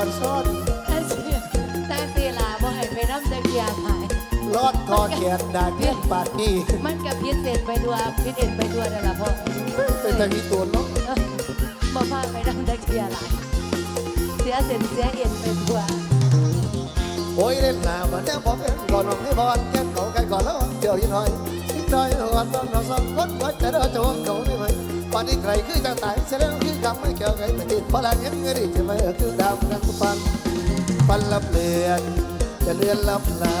อนซ้อนอันสิแต่สีลาบ่ให้ไปน้ำตะเกียบหายรอดคอแขนดาเพี้ยนปาดนี่มันกับพิษเศษไปดัวพิษเอ็นไปดัวนั่นล่ะพ่อเป็นแต่มีตัวเนาะเอ้ยบ่พาไปน้ำตะเกียบหลายเสียเส้นเสียเอ็นไปดัวโอ้ยเล่นหนามันแน่บอกเอ็นก่อนน้องให้บอลแก้เขาใกล้ก่อนแล้วเดี๋ยวยินหน่อยยินหน่อยหัวต้องเราสองคนวัดจะเดินจะวงเขาไม่ ไหวตอนนี้ใครคือจะตายเสียแล้วคือกำไม่เกี่ยวไงไม่ติดพลังยังไงดิจะไม่คือดาวนักฟันฟันลับเลือนจะเลื่อนลับลา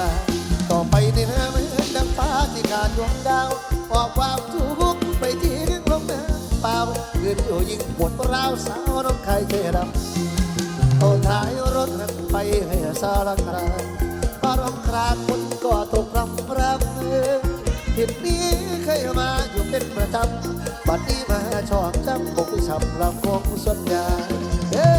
ต่อไปนี่นะเหมือนดังฟ้าที่ขาดดวงดาวออกความทุกข์ไปที่เรื่องลมน้ำเปล่าเกินอยู่ยิ่งปวดร้าวสาวน้องใครเทดำเอาท้ายรถนั้นไปให้สารคราพอรำคราคนก็ถูกรำรำ ทิศนี้เคยมาอยู่เป็นประจำบัดนี้มาชอบจำคงช้ำรำคงสัญญาเฮ้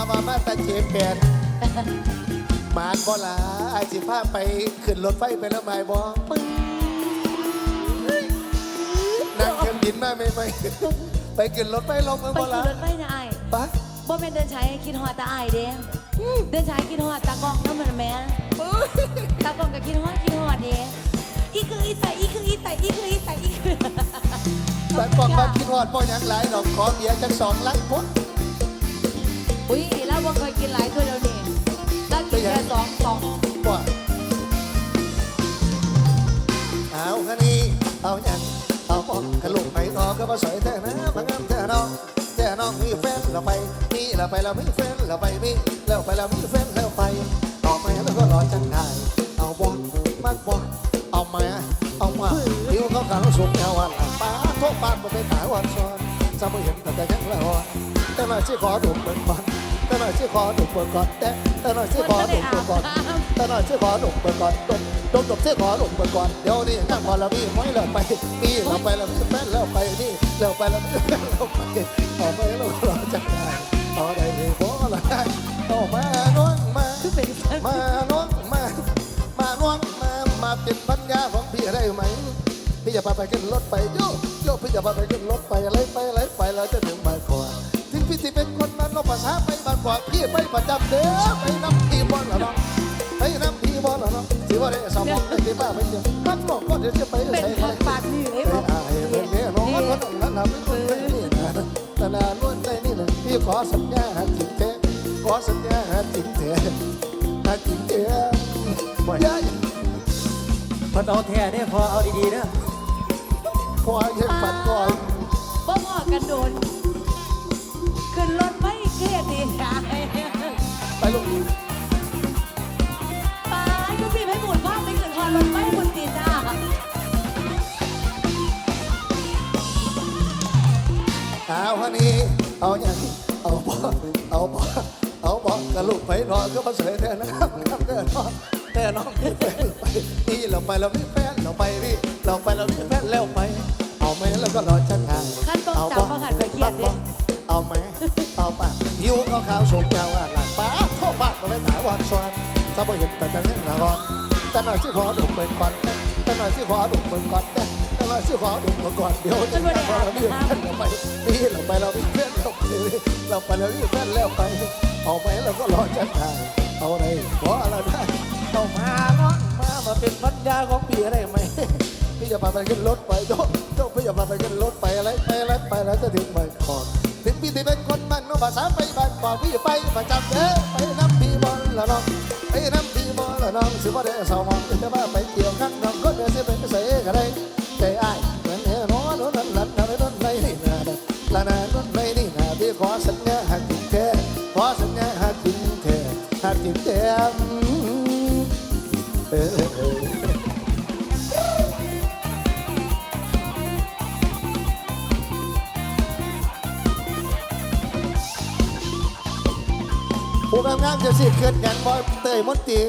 วมามาตาเจ็บแปดหมานบ่ลาไอ้สิพาไปขึ้นรถไฟไปแล้วไหมบ่ปึ้งนั่งเครื่องบินมาไม่ไม่ไปขึ้นรถไฟลงเมืองไปบ่ขี่ลารถไปนะไอ้ปะบ่เป็นเดินใช้คิดฮอดตาไอ้ายเด้เดินใช้คิดฮอดตากล้องนั่นมันแม่ตากล้องก็คิดฮอดคิดฮอดเด้อีคืออีใส่อีคืออีใส่อีคืออีใส่อีคือแต่บอกว่าคิดฮอดบ่หยังหลายดอกขอเบียร์จักสองลังพุ่น อุ้ยแล้วบ่เคยกินหลายถ้วยเดียวนี่แล้วกินแค่สองกล่องว่าเอาคันนี้เอาหยังเอาบอกขลุกไปนอก็มาสวยแต่นะมางามแต่น้องแต่น้องมีแฟนเราไปมีเราไปเรามีแฟนเราไปมีแล้วไปเรามีแฟนแล้วไปต่อไปแล้วก็รอจังได้เอาบ่มากบ่เอามาเอามาผิวเขาขาวสุกเงาวันป้าโทษป้าบ่ไปตายวันซ้อนจะไม่เห็นแต่แต่ยังละอ่อน แต่มาชื่อขอดุมเบิ่งก่อนแต่มาชื่อขอดุมเบิ่งก่อนแต่แต่มาชื่อขอดุมเบิ่งก่อนแต่หน่อยชื่อขอหนุ่มเปิดก่อนดมดมดมชื่อขอหนุ่มเปิดก่อนเดี๋ยวนี้นั่งพอเรามีไม่เราไปมีเราไปเรามีแฟนเราไปนี่เราไปเรามีแฟนเราไปต่อไปเราเราจะได้ต่อได้ดีพอละได้ต่อมาน้องมาคือเป็นมาน้องมามาน้องมามาเป็นปัญญาของพี่ได้ไหมพี่จะพาไปขึ้นรถไปโยโยพี่จะพาไปขึ้นรถไปอะไรไปอะไรไปเราจะถึงบ้านขวาถึง พี่ที่เป็นคนนั้นเราภาษาไปบ้านขวาพี่ไปประจำเด้อไปน้ำพี่บอลละน้องไปน้ำพี่บอลละน้องสิว่าได้สมองได้ที่บ้าไปเจอมันบอกว่าเดี๋ยวจะไปเป็นใส่ขใครปากนี่เลยไอ้บอกอายเป็นแม่น้องมันต้องนั้นทำเป็นคนนี่นะนานาล้วนใจนี่นะพี่ขอสัญญาหาจริงแท้ขอสัญญาหาจริงแท้หาจริงแท้ยายพิ่นเอาแท้เนี่ยพอเอาดีๆนะขอยังฝันก่อนบ่พอกันโดน ขึ้นรถไม่เครียดดีนะไปลูกตายก็พี่ให้หมุนภาพไปขึ้นคอนรถไม่หมุนตีจ้าเอาฮันนี่เอาอย่างเอาบ่เอาบ่เอาบ่กระลูกไปนอนก็มาเสยแท้นะครับครับแน่นอนแน่นอนพี่แฟนไปนี่เราไปเราไม่แฟนเราไปนี่เราไปเราไม่แฟนแล้วไป เอาไหมแล้วก็รอฉันทางขั้นต้องจับมาหันไปเครียดดิ เอาไหมเอาป่ะหิวเขาขาวสูงยาวอะหลังป้าโทษบ้านก็ไม่ถาวันสวนถ้าไม่เห็นแต่จะเล่นละครแต่หน่อยชื่อขอดุเป็นก่อนแต่หน่อยชื่อขอดุเป็นก่อนแต่หน่อยชื่อขอดุมเป็นก่อนเดี๋ยวจะมาเราไม่เห็นเราไปนี่เราไปเราไม่เพื่อนเราไปเราไปเราไม่เพื่อนแล้วไปเอาไหมเราก็รอจะถ่ายเอาอะไรขออะไรได้เอามาเนาะมามาเป็นพันยาของพี่อะไรไหมพี่จะพาไปขึ้นรถไปโยกโยกพี่จะพาไปขึ้นรถไปอะไรไปอะไรไปแล้วจะถึงบ้าก่อน ถึงพี่ที่เป็นคนมันน้องภาษาไปบ้านก่อนพี่ไปประจำเด้อไปน้ำพี่บอลละน้องไปน้ำพี่บอลละน้องสิว่าได้สาวมองจะมาไปเกี่ยวข้างน้องก็เดินสิเป็นเสยกันได้ใจอ้ายเหมือนเนื้อน้อน้อนั่นนั่นนั่นนั่นไม่นี่นะละนานั่นไม่นี่นะพี่ขอสัญญาหักจริงแท้ขอสัญญาหักจริงแท้หักจริงแท้ งามๆจะสิเกิดงานบอยเตยมนตรี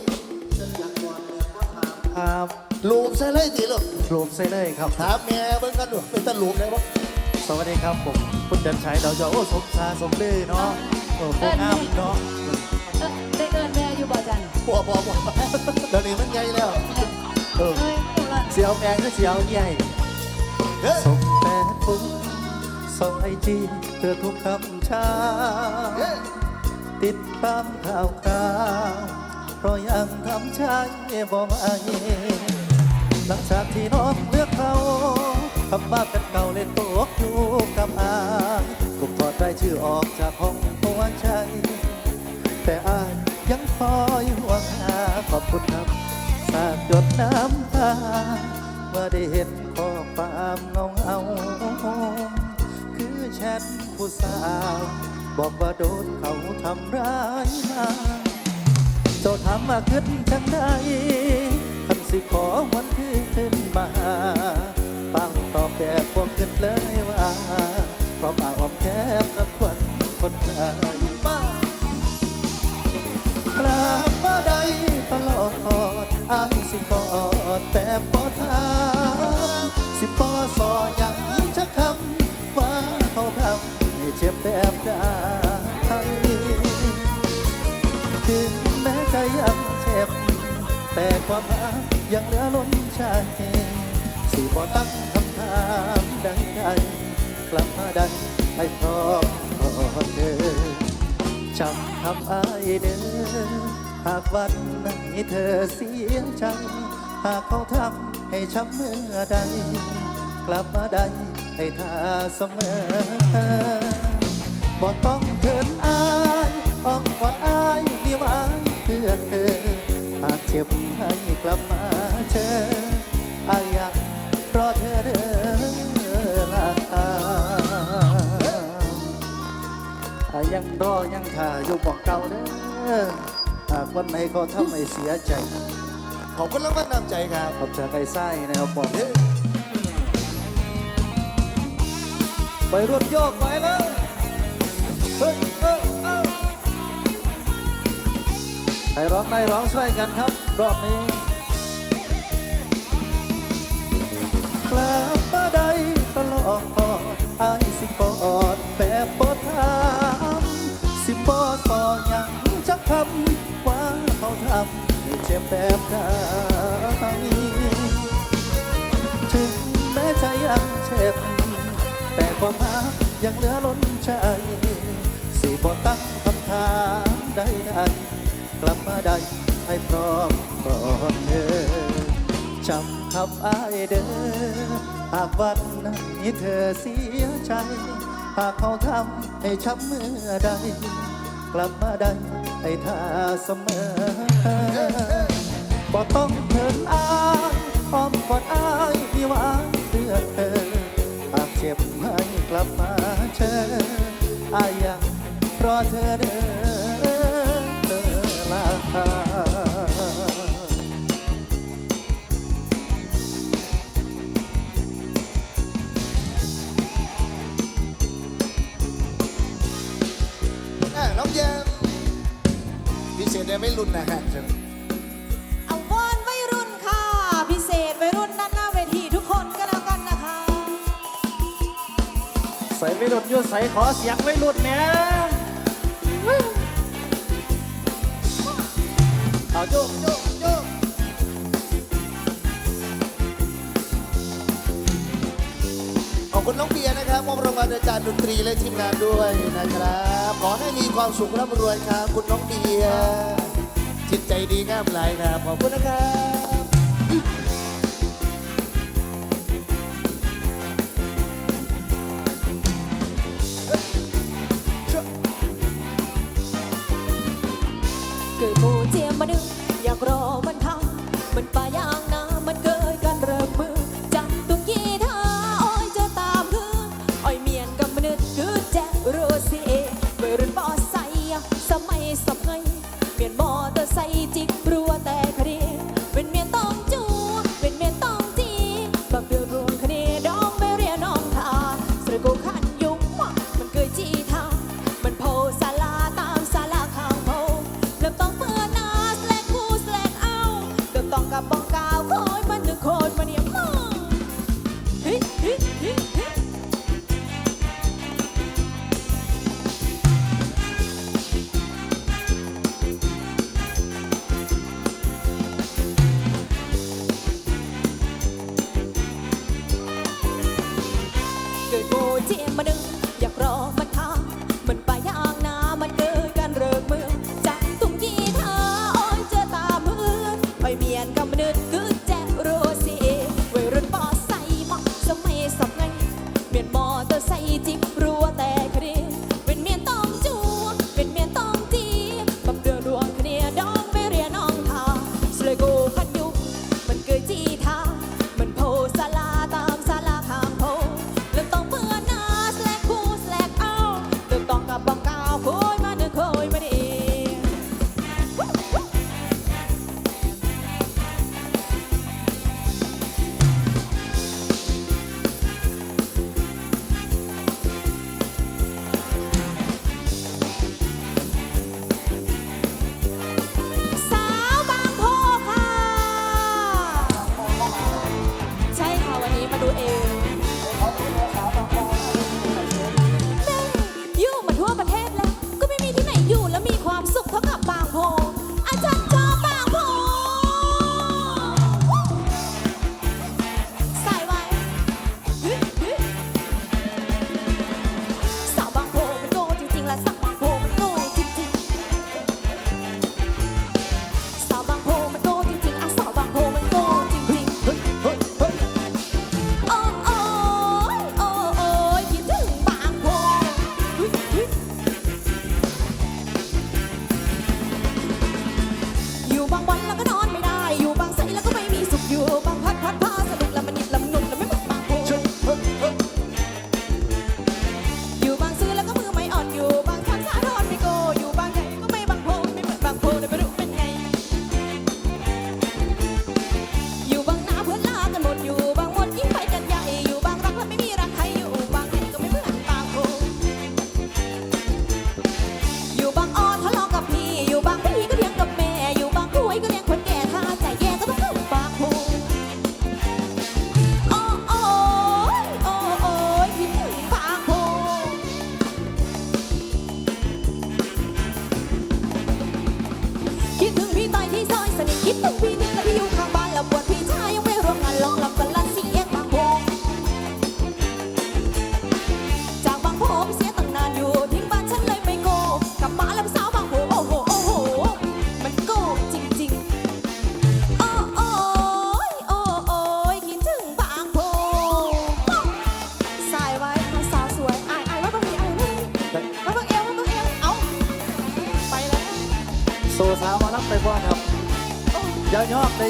ครับลูมใส่เลยตีลูกรวมใส่เลยครับ ถามแม่เบิ่งกันดูเป็นตะลูมได้บ่สวัสดีครับผมคุณเดินชัยดาวจอโอ้สมชาสมลือเนาะโอ้โหงามเนาะเออได้เอินแม่อยู่บ่จันบัวบัวบัวเดี๋ยวนี้มันใหญ่แล้วเออเฮ้ยเอาละเสียวแมงก็เสียวใหญ่ เฮ้ยส่งแต่ปุ๊บส่งไอจีเธอทุกคำชาเฮ้ย ติดตามข่าวคราวเพราะยังทำใจบ่มาหลังจากที่น้องเลือกเขาคำว่ากันเก่าเลยตกอยู่กับอายถูกถอดได้ชื่อออกจากห้องหัวใจ แต่อายยังคอยห่วงหาขอบคุณครับสาดหยดน้ำตาเมื่อได้เห็นข้อความเงาเงาคือแชทผู้สาว บอกว่าโดนเขาทำร้ายมาเจ้าถามมาขึ้นจังได้คันสิขอวันที่ขึ้น แต่ความรักยังเหลือล้นใจสิบ่ตั้งคำถามใดกลับมาได้ให้พร้อมพอเธอจำคำอ้ายเด้อหากวันไหนเธอเสียใจหากเขาทำให้ช้ำเมื่อใดกลับมาได้ให้ทาเสมอบอกต้องเถินอายอ้อมกอดอายมีไว้เพื่อเธอหา เจ็บให้กลับมาเจออายอยากรอเธอเด้อลาอายังรอยังท่าอยู่บอกเก่าเด้อหากวันไหนเขาทำให้เสียใจ ขอบคุณรางวัลน้ำใจครับขอบใจไอ้ไส้นะครับผมเฮ้ยไปรวมโยกไปแล้วเฮ้ย ครร้องได้ร้องช่วยกันครับ รอบนี้กลับมาได้ตลอดอายสิกอดแบบบทถามสิบอสอยังจะคำว่าเขาทำให้เจ็บแบบใดถึงแม้ใจยังเจ็บแต่ความรักยังเหลือล้นใจ ๆกลับมาได้ให้พร้อมก่อนเธอจำคำอ้ายเด้อหากวันนี้เธอเสียใจ หากเขาทำให้ช้ำเมื่อใด กลับมาได้ให้ท่าเสมอบ่ต้องเถินอายอ้อมกอดอ้ายที่หวานเพื่อเธอ หากเจ็บให้กลับมาเจออายยังรอเธอเด้อ อะน้องแยมพิเศษเนี่ยไม่รุนนะฮะใช่ไหมเอาวอนวัยรุ่นค่ะ พิเศษวัยรุ่นด้านหน้าเวทีทุกคนก็แล้วกันนะคะใส่ไม่หลุดอยุ่ใส่ขอเสียงไม่หลุนเนี่ยเอาโยกโยก คุณน้องเบียร์นะครับมอบรางวัลอาจารย์ดนตรีและทีมงานด้วยนะครับ ขอให้มีความสุขร่ำรวยครับ คุณน้องเบียร์จิตใจดีงามหลายครับขอบคุณนะครับ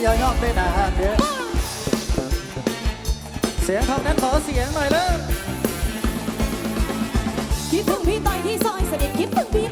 ย่อยอกได้นานเยอะเสียงทองนั้นขอเสียงหน่อยเร็วคิดถึงพี่ต่อยที่ซอยเสด็จคิดถึงพี่